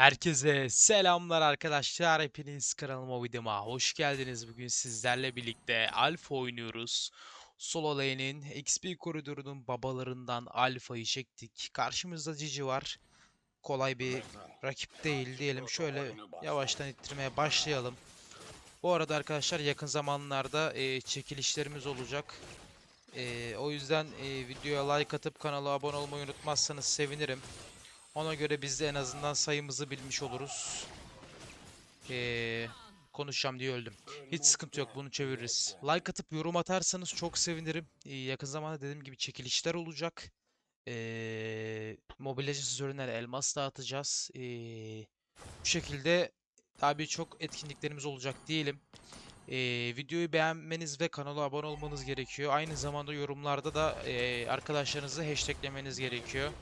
Herkese selamlar arkadaşlar. Hepiniz kanalıma videoma hoş geldiniz. Bugün sizlerle birlikte Alfa oynuyoruz. Solo lane'in XP koridorunun babalarından Alfa'yı çektik. Karşımızda Cici var. Kolay bir rakip değil diyelim. Şöyle yavaştan ittirmeye başlayalım. Bu arada arkadaşlar yakın zamanlarda e, çekilişlerimiz olacak. E, o yüzden e, videoya like atıp kanala abone olmayı unutmazsanız sevinirim. Ona göre biz de en azından sayımızı bilmiş oluruz. Ee, konuşacağım diye öldüm. Hiç sıkıntı yok bunu çeviririz. Like atıp yorum atarsanız çok sevinirim. Ee, yakın zamanda dediğim gibi çekilişler olacak. Ee, Mobile Legends üzerinden elmas dağıtacağız. Ee, bu şekilde daha birçok etkinliklerimiz olacak diyelim. Ee, videoyu beğenmeniz ve kanala abone olmanız gerekiyor. Aynı zamanda yorumlarda da ee, arkadaşlarınızı hashtaglemeniz gerekiyor.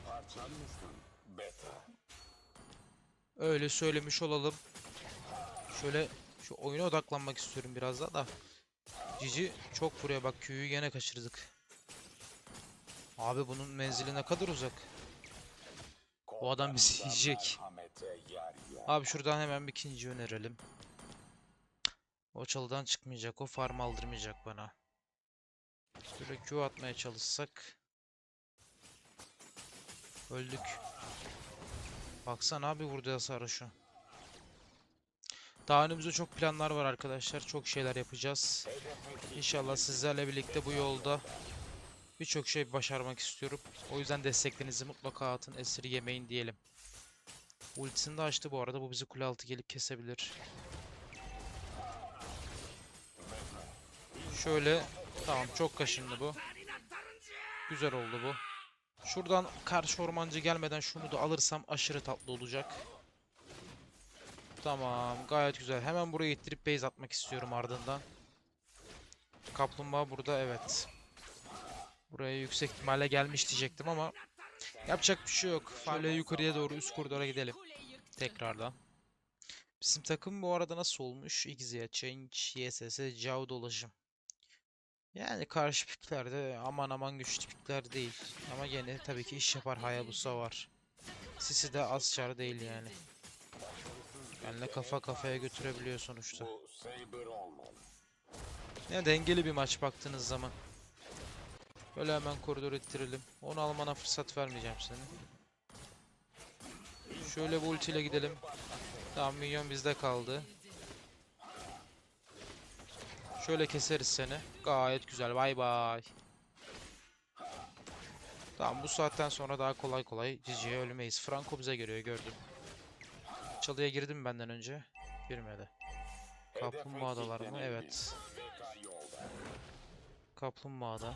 Öyle söylemiş olalım. Şöyle şu oyuna odaklanmak istiyorum biraz daha da. Cici çok buraya bak Q'yu gene kaçırdık. Abi bunun menzili ne kadar uzak. O adam bizi yiyecek. Abi şuradan hemen bir ikinci önerelim. O çalıdan çıkmayacak. O farm aldırmayacak bana. Şöyle Q atmaya çalışsak. Öldük. Baksana abi vurdu hasarı şu. Daha önümüzde çok planlar var arkadaşlar. Çok şeyler yapacağız. İnşallah sizlerle birlikte bu yolda birçok şey başarmak istiyorum. O yüzden desteklerinizi mutlaka atın. Esiri yemeyin diyelim. Ultisini de açtı bu arada. Bu bizi kule altı gelip kesebilir. Şöyle. Tamam çok kaşındı bu. Güzel oldu bu. Şuradan karşı ormancı gelmeden şunu da alırsam aşırı tatlı olacak. Tamam gayet güzel. Hemen buraya ittirip base atmak istiyorum ardından. Kaplumbağa burada evet. Buraya yüksek ihtimalle gelmiş diyecektim ama yapacak bir şey yok. Şöyle yukarıya doğru üst koridora gidelim. Tekrardan. Bizim takım bu arada nasıl olmuş? Xia, Change, YSS, Jao dolaşım. Yani karşı piklerde aman aman güçlü pikler değil. Ama yine tabii ki iş yapar Hayabusa var. Sisi de az çar değil yani. Benle kafa kafaya götürebiliyor sonuçta. Ne dengeli bir maç baktığınız zaman. Böyle hemen koridor ittirelim. Onu almana fırsat vermeyeceğim seni. Şöyle bu ultiyle gidelim. Tamam minyon bizde kaldı. Şöyle keseriz seni. Gayet güzel. Bay bay. Tamam bu saatten sonra daha kolay kolay Cici'ye ölmeyiz. Franco bize geliyor gördüm. Çalıya girdim benden önce. Girmedi. Kaplumbağadalar mı? Evet. Kaplumbağada.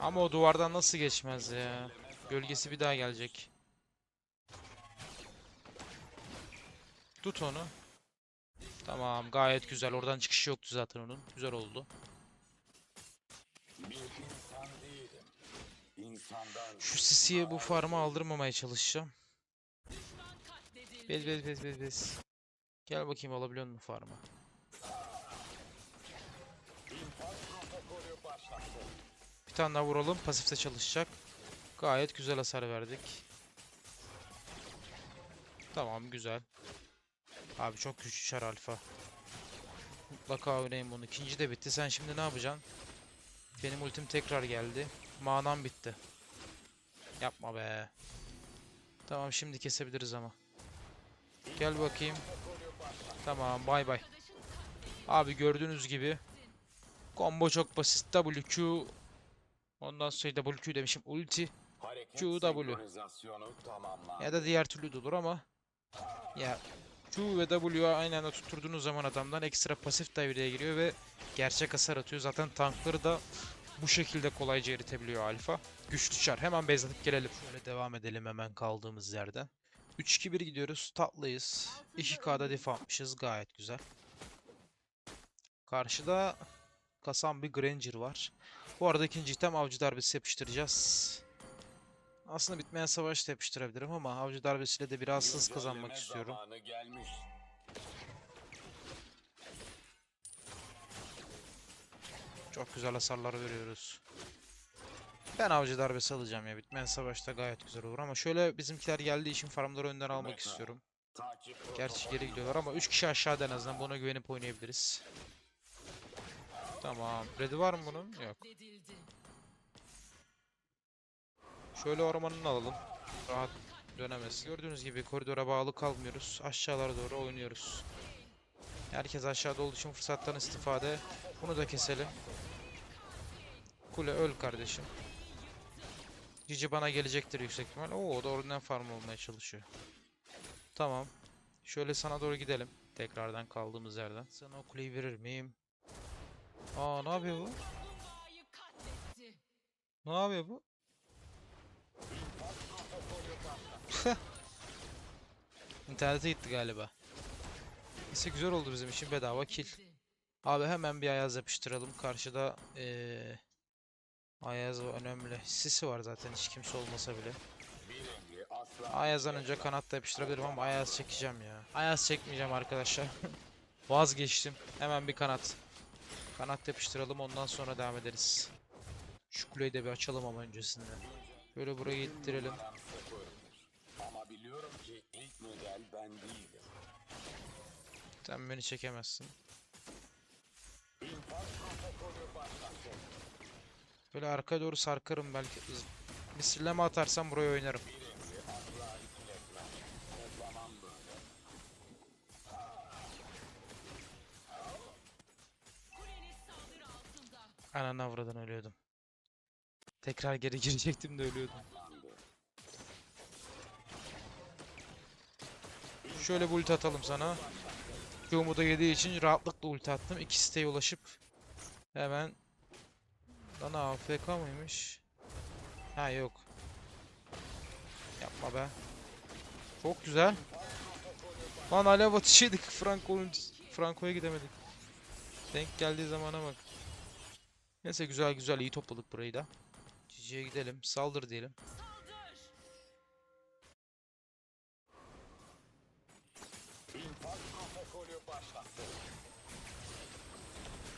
Ama o duvardan nasıl geçmez ya? Gölgesi bir daha gelecek. Tut onu. Tamam gayet güzel. Oradan çıkışı yoktu zaten onun. Güzel oldu. Şu Sisi'ye bu farmı aldırmamaya çalışacağım. Bez bez bez bez bez. Gel bakayım alabiliyor musun farmı? Bir tane daha vuralım. Pasifte çalışacak. Gayet güzel hasar verdik. Tamam güzel. Abi çok güçlü şar alfa. Mutlaka oynayın bunu. İkinci de bitti. Sen şimdi ne yapacaksın? Benim ultim tekrar geldi. Manam bitti. Yapma be. Tamam şimdi kesebiliriz ama. Gel bakayım. Tamam bay bay. Abi gördüğünüz gibi. Combo çok basit. WQ. Ondan sonra WQ demişim. Ulti. QW. Ya da diğer türlü de olur ama. Ya Q ve W'yu aynı anda tutturduğunuz zaman adamdan ekstra pasif devreye giriyor ve gerçek hasar atıyor. Zaten tankları da bu şekilde kolayca eritebiliyor alfa. Güçlü çar. Hemen base atıp gelelim. Şöyle devam edelim hemen kaldığımız yerden. 3-2-1 gidiyoruz. Tatlıyız. 2K'da def atmışız. Gayet güzel. Karşıda kasan bir Granger var. Bu arada ikinci item avcı darbesi yapıştıracağız. Aslında bitmeyen savaş da yapıştırabilirim ama avcı darbesiyle de biraz hız kazanmak istiyorum. Çok güzel hasarlar veriyoruz. Ben avcı darbesi alacağım ya. Bitmeyen savaşta gayet güzel olur ama şöyle bizimkiler geldiği için farmları önden almak istiyorum. Gerçi geri gidiyorlar ama 3 kişi aşağıda en azından buna güvenip oynayabiliriz. Tamam. Red'i var mı bunun? Yok. Şöyle ormanını alalım. Rahat dönemez. Gördüğünüz gibi koridora bağlı kalmıyoruz. Aşağılara doğru oynuyoruz. Herkes aşağıda olduğu için fırsattan istifade. Bunu da keselim. Kule öl kardeşim. Cici bana gelecektir yüksek ihtimal. Oo o da oradan farm olmaya çalışıyor. Tamam. Şöyle sana doğru gidelim. Tekrardan kaldığımız yerden. Sana o kuleyi verir miyim? Aa ne yapıyor bu? Ne yapıyor bu? İnternete gitti galiba. Neyse güzel oldu bizim için bedava kill. Abi hemen bir ayaz yapıştıralım. Karşıda eee Ayaz önemli. Sisi var zaten hiç kimse olmasa bile. Ayaz'dan önce kanat da yapıştırabilirim ama Ayaz çekeceğim ya. Ayaz çekmeyeceğim arkadaşlar. Vazgeçtim. Hemen bir kanat. Kanat yapıştıralım ondan sonra devam ederiz. Şu kuleyi de bir açalım ama öncesinde. Böyle burayı ittirelim. Ama biliyorum ki ilk model ben değilim. Sen beni çekemezsin. Böyle arkaya doğru sarkarım belki. Misilleme atarsam buraya oynarım. Ananı avradan ölüyordum. Tekrar geri girecektim de ölüyordum. Şöyle bir ulti atalım sana. Q'mu da yediği için rahatlıkla ulti attım. İki siteye ulaşıp hemen Lan AFK mıymış? Ha yok. Yapma be. Çok güzel. Lan alev atışıydık. Franco'nun Franco'ya gidemedik. Denk geldiği zamana bak. Neyse güzel güzel iyi topladık burayı da. GG'ye gidelim. Saldır diyelim.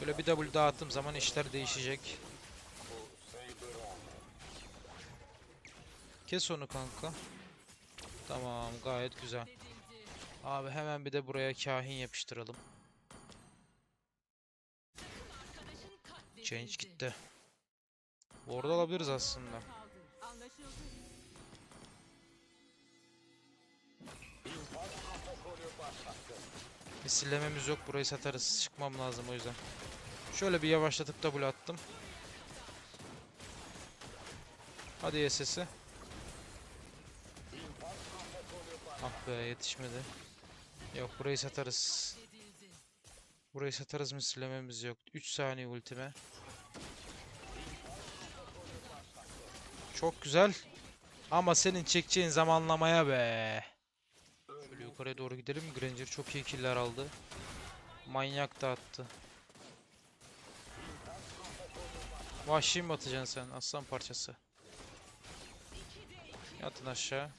Böyle bir W dağıttığım zaman işler değişecek. Kes onu kanka. Tamam gayet güzel. Abi hemen bir de buraya kahin yapıştıralım. Change gitti. Orada alabiliriz aslında. Misillememiz yok burayı satarız. Çıkmam lazım o yüzden. Şöyle bir yavaşlatıp double attım. Hadi SS'i. Ah be yetişmedi. Yok burayı satarız. Burayı satarız misillememiz yok. 3 saniye ultime. Çok güzel. Ama senin çekeceğin zamanlamaya be. Şöyle yukarıya doğru gidelim. Granger çok iyi killer aldı. Manyak da attı. Vahşi mi atacaksın sen? Aslan parçası. Yatın aşağı.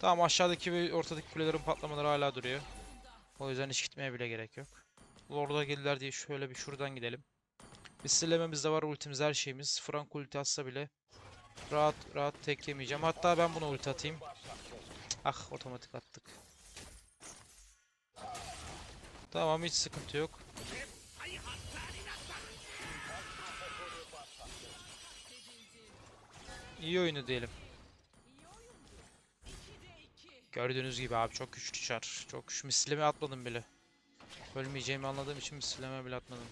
Tamam aşağıdaki ve ortadaki kulelerin patlamaları hala duruyor. O yüzden hiç gitmeye bile gerek yok. Lord'a geldiler diye şöyle bir şuradan gidelim. Bir sillememiz de var, ultimiz her şeyimiz. Frank ulti atsa bile rahat rahat tek yemeyeceğim. Hatta ben buna ulti atayım. Ah otomatik attık. Tamam hiç sıkıntı yok. İyi oyunu diyelim. Gördüğünüz gibi abi çok güçlü çar. Çok güçlü. Misleme atmadım bile. Ölmeyeceğimi anladığım için misleme bile atmadım.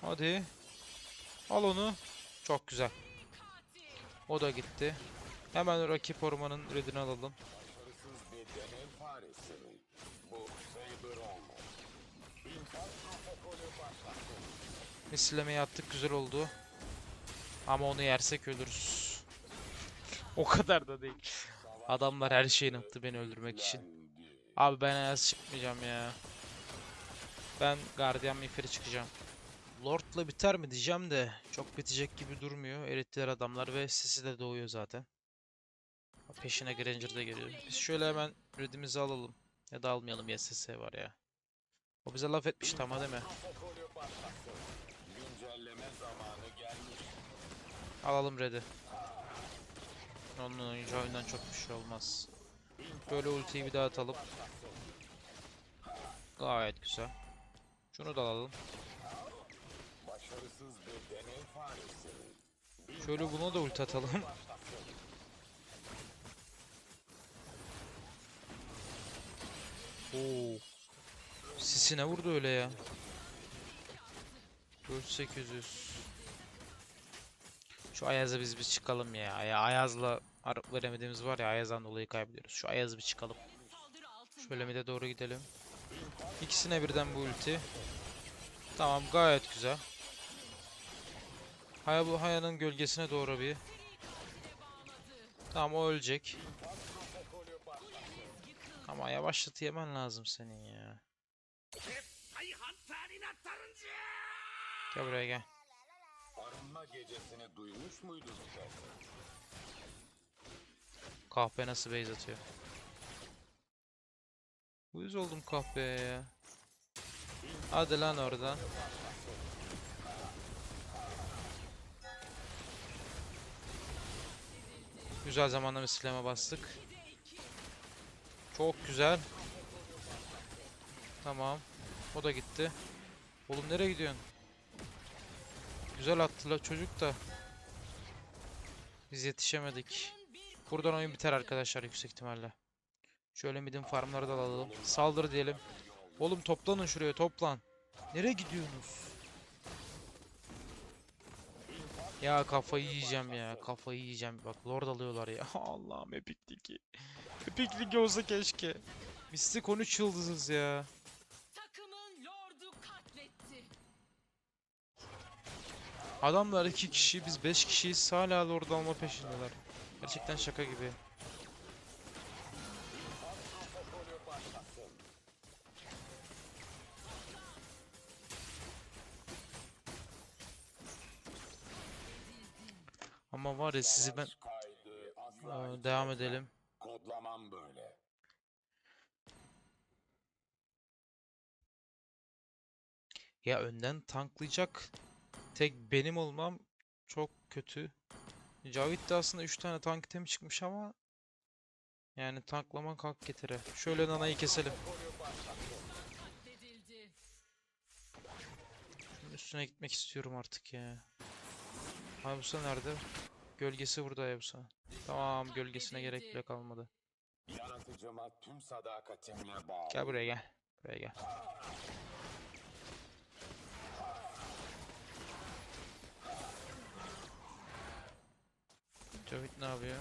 Hadi. Al onu. Çok güzel. O da gitti. Hemen rakip ormanın redini alalım. Misillemeyi attık güzel oldu. Ama onu yersek ölürüz. O kadar da değil. Adamlar her şeyini attı beni öldürmek için. Abi ben ayaz çıkmayacağım ya. Ben gardiyan miferi çıkacağım. Lord'la biter mi diyeceğim de çok bitecek gibi durmuyor. Erittiler adamlar ve sesi de doğuyor zaten. peşine Granger de geliyor. Biz şöyle hemen redimizi alalım. Ya da almayalım YSS var ya. O bize laf etmiş tamam değil mi? Alalım red'i. Onun oyuncu oyundan çok bir şey olmaz. Böyle ultiyi bir daha atalım. Gayet güzel. Şunu da alalım. Şöyle buna da ulti atalım. Oo. Sisi ne vurdu öyle ya? 4800. Şu Ayaz'a biz bir çıkalım ya. ya Ayaz'la veremediğimiz var ya Ayaz'dan dolayı kaybediyoruz. Şu Ayaz'ı bir çıkalım. Şöyle mide doğru gidelim. İkisine birden bu ulti. Tamam gayet güzel. Haya bu Haya'nın gölgesine doğru bir. Tamam o ölecek. Ama yavaşlat yemen lazım senin ya. Gel buraya gel. Arınma gecesini duymuş muydun sen? Kahpe nasıl base atıyor. Uyuz oldum kahpeye ya. Hadi lan oradan. Güzel zamanda misleme bastık. Çok güzel. Tamam. O da gitti. Oğlum nereye gidiyorsun? Güzel attılar çocuk da. Biz yetişemedik. Buradan oyun biter arkadaşlar yüksek ihtimalle. Şöyle midin farmları da alalım. Saldır diyelim. Oğlum toplanın şuraya toplan. Nereye gidiyorsunuz? Ya kafayı yiyeceğim ya. Kafayı yiyeceğim. Bak lord alıyorlar ya. Allah'ım. Epic Ligi olsa keşke. Mystic 13 yıldızız ya. Adamlar 2 kişi biz 5 kişiyiz. Hala lord alma peşindeler. Gerçekten şaka gibi. Ama var ya sizi ben Aa, devam edelim. Kodlamam böyle. Ya önden tanklayacak tek benim olmam çok kötü. Cavit de aslında 3 tane tank item çıkmış ama yani tanklamak hak getire. Şöyle nanayı keselim. Şunun üstüne gitmek istiyorum artık ya. Hayabusa nerede? Gölgesi burada Hayabusa. Tamam gölgesine gerek bile kalmadı. Gel buraya gel. Buraya gel. Cavit ne yapıyor?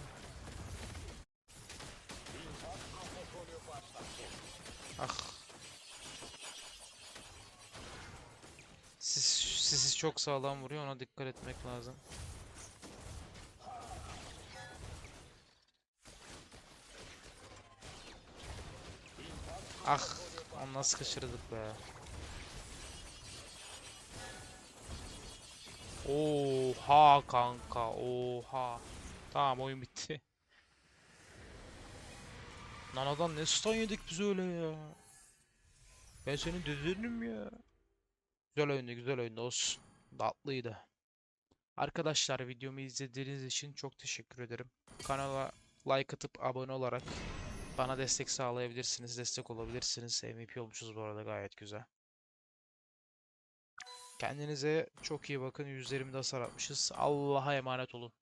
Ah. Siz, siz çok sağlam vuruyor ona dikkat etmek lazım. Ah, onu nasıl kaçırdık be. Oha kanka, oha. Tamam oyun bitti. Nana'dan ne stun yedik biz öyle ya. Ben senin dedeninim ya. Güzel oyundu, güzel oyundu olsun. Tatlıydı. Arkadaşlar videomu izlediğiniz için çok teşekkür ederim. Kanala like atıp abone olarak bana destek sağlayabilirsiniz, destek olabilirsiniz. MVP olmuşuz bu arada gayet güzel. Kendinize çok iyi bakın. Yüzlerimde hasar atmışız. Allah'a emanet olun.